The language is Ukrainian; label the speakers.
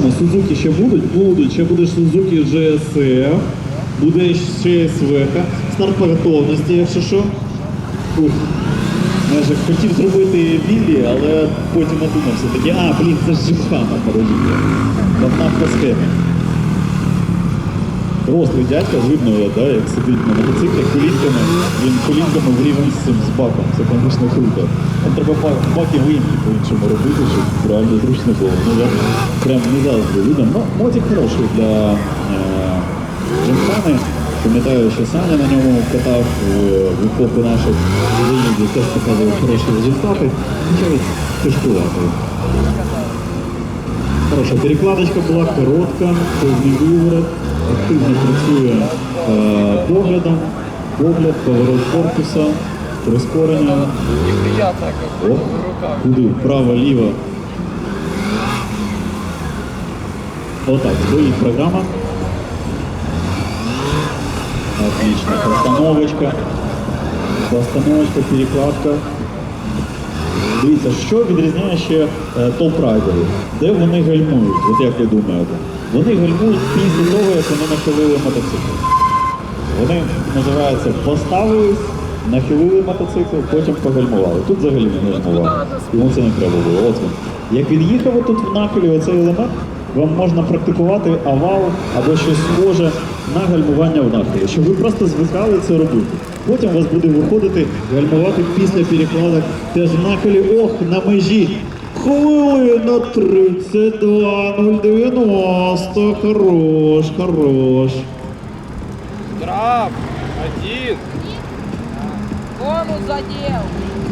Speaker 1: чому? Сузуки ще будуть? Будуть. Ще буде Сузуки GSF, буде ще СВК. Старт по готовності, якщо що. Ух. ж хотів зробити Віллі, але потім одумався таки, а, блін, це ж Джимхана, порожіть. Одна по схемі. Рослий дядька, видно, да, як сидить на мотоциклі колінками, він колінками в рівні з цим з баком. Це, звісно, круто. Там треба баки виїмки по-іншому робити, щоб реально зручно було. Ну, я прям не завжди видно. Ну, мотик хороший для е, Пам'ятаю, що Саня на ньому катав е, в епоху наших заїздів, теж показував хороші результати. Нічого тяжкувати. Хороша перекладочка була коротка, повний виворот, активно працює е, поглядом, погляд, поворот корпуса, прискорення. О, куди? Право, ліво. Отак, стоїть програма. Отлично. Постановочка. Постановочка, перекладка. Дивіться, що відрізняє ще е, топ-райдерів? Де вони гальмують? От як ви думаєте? Вони гальмують після того, як вони нахилили мотоцикл. Вони називаються поставились, нахилили мотоцикл, потім погальмували. Тут взагалі не гальмували. Йому це не треба було. От він. Як він їхав отут в нахилі, оцей елемент, вам можна практикувати авал або щось схоже на гальмування в нахилі, щоб ви просто звикали це робити. Потім у вас буде виходити гальмувати після перекладок теж в нахилі, ох, на межі. Хвилина 32, 090, хорош, хорош.
Speaker 2: Трап. Один.
Speaker 3: Бонус задел.